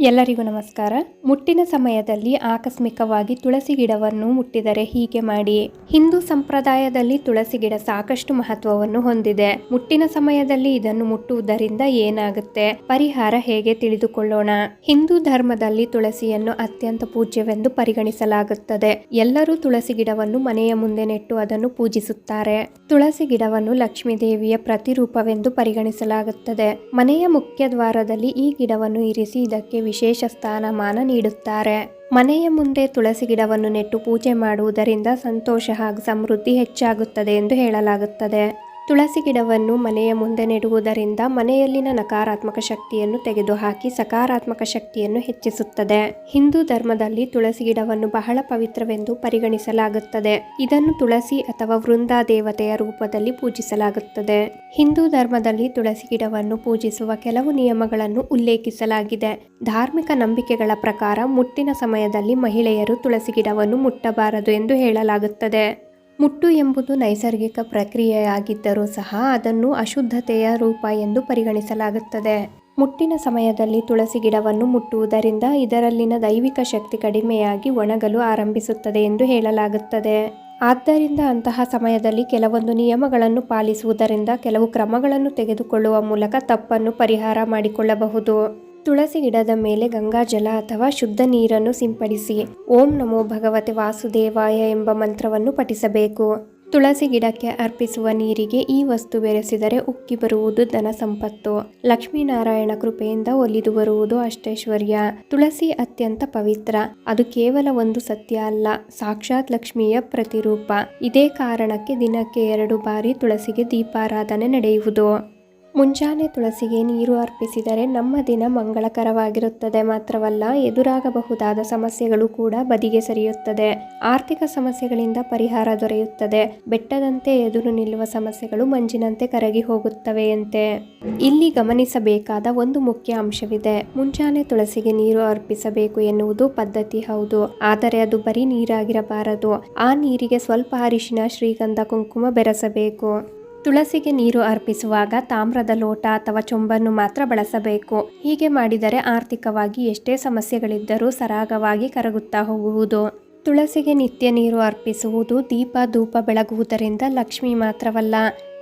ಎಲ್ಲರಿಗೂ ನಮಸ್ಕಾರ. ಮುಟ್ಟಿನ ಸಮಯದಲ್ಲಿ ಆಕಸ್ಮಿಕವಾಗಿ ತುಳಸಿ ಗಿಡವನ್ನು ಮುಟ್ಟಿದರೆ ಹೀಗೆ ಮಾಡಿ. ಹಿಂದೂ ಸಂಪ್ರದಾಯದಲ್ಲಿ ತುಳಸಿ ಗಿಡ ಸಾಕಷ್ಟು ಮಹತ್ವವನ್ನು ಹೊಂದಿದೆ. ಮುಟ್ಟಿನ ಸಮಯದಲ್ಲಿ ಇದನ್ನು ಮುಟ್ಟುವುದರಿಂದ ಏನಾಗುತ್ತೆ? ಪರಿಹಾರ ಹೇಗೆ ತಿಳಿದುಕೊಳ್ಳೋಣ? ಹಿಂದೂ ಧರ್ಮದಲ್ಲಿ ತುಳಸಿಯನ್ನು ಅತ್ಯಂತ ಪೂಜ್ಯವೆಂದು ಪರಿಗಣಿಸಲಾಗುತ್ತದೆ. ಎಲ್ಲರೂ ತುಳಸಿ ಗಿಡವನ್ನು ಮನೆಯ ಮುಂದೆ ನೆಟ್ಟು ಅದನ್ನು ಪೂಜಿಸುತ್ತಾರೆ. ತುಳಸಿ ಗಿಡವನ್ನು ಲಕ್ಷ್ಮೀ ದೇವಿಯ ಪ್ರತಿರೂಪವೆಂದು ಪರಿಗಣಿಸಲಾಗುತ್ತದೆ. ಮನೆಯ ಮುಖ್ಯ ದ್ವಾರದಲ್ಲಿ ಈ ಗಿಡವನ್ನು ಇರಿಸಿ ಇದಕ್ಕೆ ವಿಶೇಷ ಸ್ಥಾನಮಾನ ನೀಡುತ್ತಾರೆ. ಮನೆಯ ಮುಂದೆ ತುಳಸಿ ಗಿಡವನ್ನು ನೆಟ್ಟು ಪೂಜೆ ಮಾಡುವುದರಿಂದ ಸಂತೋಷ ಹಾಗೂ ಸಮೃದ್ಧಿ ಹೆಚ್ಚಾಗುತ್ತದೆ ಎಂದು ಹೇಳಲಾಗುತ್ತದೆ. ತುಳಸಿ ಗಿಡವನ್ನು ಮನೆಯ ಮುಂದೆ ನೆಡುವುದರಿಂದ ಮನೆಯಲ್ಲಿನ ನಕಾರಾತ್ಮಕ ಶಕ್ತಿಯನ್ನು ತೆಗೆದುಹಾಕಿ ಸಕಾರಾತ್ಮಕ ಶಕ್ತಿಯನ್ನು ಹೆಚ್ಚಿಸುತ್ತದೆ. ಹಿಂದೂ ಧರ್ಮದಲ್ಲಿ ತುಳಸಿ ಗಿಡವನ್ನು ಬಹಳ ಪವಿತ್ರವೆಂದು ಪರಿಗಣಿಸಲಾಗುತ್ತದೆ. ಇದನ್ನು ತುಳಸಿ ಅಥವಾ ವೃಂದ ದೇವತೆಯ ರೂಪದಲ್ಲಿ ಪೂಜಿಸಲಾಗುತ್ತದೆ. ಹಿಂದೂ ಧರ್ಮದಲ್ಲಿ ತುಳಸಿ ಗಿಡವನ್ನು ಪೂಜಿಸುವ ಕೆಲವು ನಿಯಮಗಳನ್ನು ಉಲ್ಲೇಖಿಸಲಾಗಿದೆ. ಧಾರ್ಮಿಕ ನಂಬಿಕೆಗಳ ಪ್ರಕಾರ ಮುಟ್ಟಿನ ಸಮಯದಲ್ಲಿ ಮಹಿಳೆಯರು ತುಳಸಿ ಗಿಡವನ್ನು ಮುಟ್ಟಬಾರದು ಎಂದು ಹೇಳಲಾಗುತ್ತದೆ. ಮುಟ್ಟು ಎಂಬುದು ನೈಸರ್ಗಿಕ ಪ್ರಕ್ರಿಯೆಯಾಗಿದ್ದರೂ ಸಹ ಅದನ್ನು ಅಶುದ್ಧತೆಯ ರೂಪ ಎಂದು ಪರಿಗಣಿಸಲಾಗುತ್ತದೆ. ಮುಟ್ಟಿನ ಸಮಯದಲ್ಲಿ ತುಳಸಿ ಗಿಡವನ್ನು ಮುಟ್ಟುವುದರಿಂದ ಇದರಲ್ಲಿನ ದೈವಿಕ ಶಕ್ತಿ ಕಡಿಮೆಯಾಗಿ ಒಣಗಲು ಆರಂಭಿಸುತ್ತದೆ ಎಂದು ಹೇಳಲಾಗುತ್ತದೆ. ಆದ್ದರಿಂದ ಅಂತಹ ಸಮಯದಲ್ಲಿ ಕೆಲವೊಂದು ನಿಯಮಗಳನ್ನು ಪಾಲಿಸುವುದರಿಂದ ಕೆಲವು ಕ್ರಮಗಳನ್ನು ತೆಗೆದುಕೊಳ್ಳುವ ಮೂಲಕ ತಪ್ಪನ್ನು ಪರಿಹಾರ ಮಾಡಿಕೊಳ್ಳಬಹುದು. ತುಳಸಿ ಗಿಡದ ಮೇಲೆ ಗಂಗಾಜಲ ಅಥವಾ ಶುದ್ಧ ನೀರನ್ನು ಸಿಂಪಡಿಸಿ. ಓಂ ನಮೋ ಭಗವತೆ ವಾಸುದೇವಾಯ ಎಂಬ ಮಂತ್ರವನ್ನು ಪಠಿಸಬೇಕು. ತುಳಸಿ ಗಿಡಕ್ಕೆ ಅರ್ಪಿಸುವ ನೀರಿಗೆ ಈ ವಸ್ತು ಬೆರೆಸಿದರೆ ಉಕ್ಕಿ ಬರುವುದು ಧನ ಸಂಪತ್ತು. ಲಕ್ಷ್ಮೀನಾರಾಯಣ ಕೃಪೆಯಿಂದ ಒಲಿದು ಬರುವುದು ಅಷ್ಟೈಶ್ವರ್ಯ. ತುಳಸಿ ಅತ್ಯಂತ ಪವಿತ್ರ. ಅದು ಕೇವಲ ಒಂದು ಸತ್ಯ ಅಲ್ಲ, ಸಾಕ್ಷಾತ್ ಲಕ್ಷ್ಮಿಯ ಪ್ರತಿರೂಪ. ಇದೇ ಕಾರಣಕ್ಕೆ ದಿನಕ್ಕೆ ಎರಡು ಬಾರಿ ತುಳಸಿಗೆ ದೀಪಾರಾಧನೆ ನಡೆಯುವುದು. ಮುಂಜಾನೆ ತುಳಸಿಗೆ ನೀರು ಅರ್ಪಿಸಿದರೆ ನಮ್ಮ ದಿನ ಮಂಗಳಕರವಾಗಿರುತ್ತದೆ. ಮಾತ್ರವಲ್ಲ, ಎದುರಾಗಬಹುದಾದ ಸಮಸ್ಯೆಗಳು ಕೂಡ ಬದಿಗೆ ಸರಿಯುತ್ತದೆ. ಆರ್ಥಿಕ ಸಮಸ್ಯೆಗಳಿಂದ ಪರಿಹಾರ ದೊರೆಯುತ್ತದೆ. ಬೆಟ್ಟದಂತೆ ಎದುರು ನಿಲ್ಲುವ ಸಮಸ್ಯೆಗಳು ಮಂಜಿನಂತೆ ಕರಗಿ ಹೋಗುತ್ತವೆಯಂತೆ. ಇಲ್ಲಿ ಗಮನಿಸಬೇಕಾದ ಒಂದು ಮುಖ್ಯ ಅಂಶವಿದೆ. ಮುಂಜಾನೆ ತುಳಸಿಗೆ ನೀರು ಅರ್ಪಿಸಬೇಕು ಎನ್ನುವುದು ಪದ್ಧತಿ ಹೌದು. ಆದರೆ ಅದು ಬರೀ ನೀರಾಗಿರಬಾರದು. ಆ ನೀರಿಗೆ ಸ್ವಲ್ಪ ಅರಿಶಿನ, ಶ್ರೀಗಂಧ, ಕುಂಕುಮ ಬೆರೆಸಬೇಕು. ತುಳಸಿಗೆ ನೀರು ಅರ್ಪಿಸುವಾಗ ತಾಮ್ರದ ಲೋಟ ಅಥವಾ ಚೊಂಬನ್ನು ಮಾತ್ರ ಬಳಸಬೇಕು. ಹೀಗೆ ಮಾಡಿದರೆ ಆರ್ಥಿಕವಾಗಿ ಎಷ್ಟೇ ಸಮಸ್ಯೆಗಳಿದ್ದರೂ ಸರಾಗವಾಗಿ ಕರಗುತ್ತಾ ಹೋಗುವುದು. ತುಳಸಿಗೆ ನಿತ್ಯ ನೀರು ಅರ್ಪಿಸುವುದು ದೀಪ ಧೂಪ ಬೆಳಗುವುದರಿಂದ ಲಕ್ಷ್ಮಿ ಮಾತ್ರವಲ್ಲ,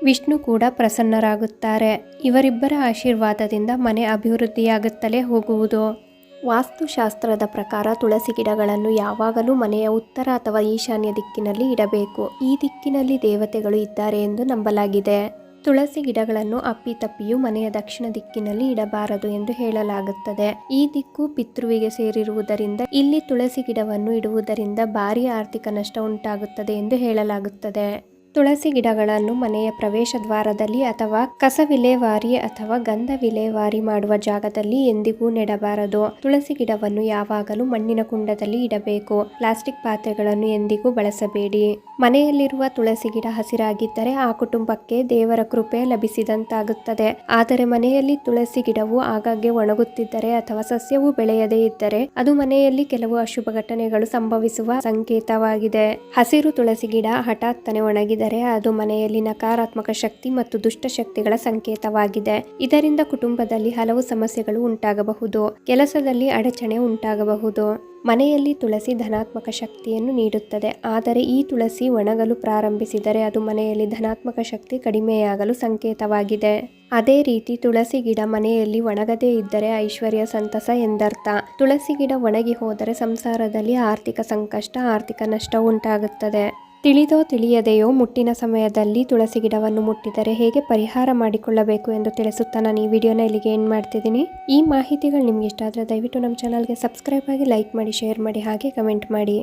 ವಿಷ್ಣು ಕೂಡ ಪ್ರಸನ್ನರಾಗುತ್ತಾರೆ. ಇವರಿಬ್ಬರ ಆಶೀರ್ವಾದದಿಂದ ಮನೆ ಅಭಿವೃದ್ಧಿಯಾಗುತ್ತಲೇ ಹೋಗುವುದು. ವಾಸ್ತುಶಾಸ್ತ್ರದ ಪ್ರಕಾರ ತುಳಸಿ ಗಿಡಗಳನ್ನು ಯಾವಾಗಲೂ ಮನೆಯ ಉತ್ತರ ಅಥವಾ ಈಶಾನ್ಯ ದಿಕ್ಕಿನಲ್ಲಿ ಇಡಬೇಕು. ಈ ದಿಕ್ಕಿನಲ್ಲಿ ದೇವತೆಗಳು ಇದ್ದಾರೆ ಎಂದು ನಂಬಲಾಗಿದೆ. ತುಳಸಿ ಗಿಡಗಳನ್ನು ಅಪ್ಪಿತಪ್ಪಿಯು ಮನೆಯ ದಕ್ಷಿಣ ದಿಕ್ಕಿನಲ್ಲಿ ಇಡಬಾರದು ಎಂದು ಹೇಳಲಾಗುತ್ತದೆ. ಈ ದಿಕ್ಕು ಪಿತೃವಿಗೆ ಸೇರಿರುವುದರಿಂದ, ಇಲ್ಲಿ ತುಳಸಿ ಗಿಡವನ್ನು ಇಡುವುದರಿಂದ ಭಾರಿ ಆರ್ಥಿಕ ನಷ್ಟ ಉಂಟಾಗುತ್ತದೆ ಎಂದು ಹೇಳಲಾಗುತ್ತದೆ. ತುಳಸಿ ಗಿಡಗಳನ್ನು ಮನೆಯ ಪ್ರವೇಶ ದ್ವಾರದಲ್ಲಿ ಅಥವಾ ಕಸ ವಿಲೇವಾರಿ ಅಥವಾ ಗಂಧ ವಿಲೇವಾರಿ ಮಾಡುವ ಜಾಗದಲ್ಲಿ ಎಂದಿಗೂ ನೆಡಬಾರದು. ತುಳಸಿ ಗಿಡವನ್ನು ಯಾವಾಗಲೂ ಮಣ್ಣಿನ ಕುಂಡದಲ್ಲಿ ಇಡಬೇಕು. ಪ್ಲಾಸ್ಟಿಕ್ ಪಾತ್ರೆಗಳನ್ನು ಎಂದಿಗೂ ಬಳಸಬೇಡಿ. ಮನೆಯಲ್ಲಿರುವ ತುಳಸಿ ಗಿಡ ಹಸಿರಾಗಿದ್ದರೆ ಆ ಕುಟುಂಬಕ್ಕೆ ದೇವರ ಕೃಪೆ ಲಭಿಸಿದಂತಾಗುತ್ತದೆ. ಆದರೆ ಮನೆಯಲ್ಲಿ ತುಳಸಿ ಗಿಡವು ಆಗಾಗ್ಗೆ ಒಣಗುತ್ತಿದ್ದರೆ ಅಥವಾ ಸಸ್ಯವು ಬೆಳೆಯದೇ ಇದ್ದರೆ ಅದು ಮನೆಯಲ್ಲಿ ಕೆಲವು ಅಶುಭ ಘಟನೆಗಳು ಸಂಭವಿಸುವ ಸಂಕೇತವಾಗಿದೆ. ಹಸಿರು ತುಳಸಿ ಗಿಡ ಹಠಾತ್ತನೆ ಒಣಗಿದ. ಅದು ಮನೆಯಲ್ಲಿ ನಕಾರಾತ್ಮಕ ಶಕ್ತಿ ಮತ್ತು ದುಷ್ಟಶಕ್ತಿಗಳ ಸಂಕೇತವಾಗಿದೆ. ಇದರಿಂದ ಕುಟುಂಬದಲ್ಲಿ ಹಲವು ಸಮಸ್ಯೆಗಳು ಉಂಟಾಗಬಹುದು. ಕೆಲಸದಲ್ಲಿ ಅಡಚಣೆ ಉಂಟಾಗಬಹುದು. ಮನೆಯಲ್ಲಿ ತುಳಸಿ ಧನಾತ್ಮಕ ಶಕ್ತಿಯನ್ನು ನೀಡುತ್ತದೆ. ಆದರೆ ಈ ತುಳಸಿ ಒಣಗಲು ಪ್ರಾರಂಭಿಸಿದರೆ ಅದು ಮನೆಯಲ್ಲಿ ಧನಾತ್ಮಕ ಶಕ್ತಿ ಕಡಿಮೆಯಾಗಲು ಸಂಕೇತವಾಗಿದೆ. ಅದೇ ರೀತಿ ತುಳಸಿ ಗಿಡ ಮನೆಯಲ್ಲಿ ಒಣಗದೇ ಇದ್ದರೆ ಐಶ್ವರ್ಯ ಸಂತಸ ಎಂದರ್ಥ. ತುಳಸಿ ಗಿಡ ಒಣಗಿ ಹೋದರೆ ಸಂಸಾರದಲ್ಲಿ ಆರ್ಥಿಕ ಸಂಕಷ್ಟ, ಆರ್ಥಿಕ ನಷ್ಟ ಉಂಟಾಗುತ್ತದೆ. ತಿಳಿದೋ ತಿಳಿಯದೆಯೋ ಮುಟ್ಟಿನ ಸಮಯದಲ್ಲಿ ತುಳಸಿ ಗಿಡವನ್ನು ಮುಟ್ಟಿದರೆ ಹೇಗೆ ಪರಿಹಾರ ಮಾಡಿಕೊಳ್ಳಬೇಕು ಎಂದು ತಿಳಿಸುತ್ತಾ ನಾನು ಈ ವಿಡಿಯೋನ ಇಲ್ಲಿಗೆ ಏನು ಮಾಡ್ತಿದ್ದೀನಿ. ಈ ಮಾಹಿತಿಗಳು ನಿಮ್ಗೆ ಇಷ್ಟ ಆದರೆ ದಯವಿಟ್ಟು ನಮ್ಮ ಚಾನಲ್ಗೆ ಸಬ್ಸ್ಕ್ರೈಬ್ ಆಗಿ ಲೈಕ್ ಮಾಡಿ ಶೇರ್ ಮಾಡಿ, ಹಾಗೆ ಕಮೆಂಟ್ ಮಾಡಿ.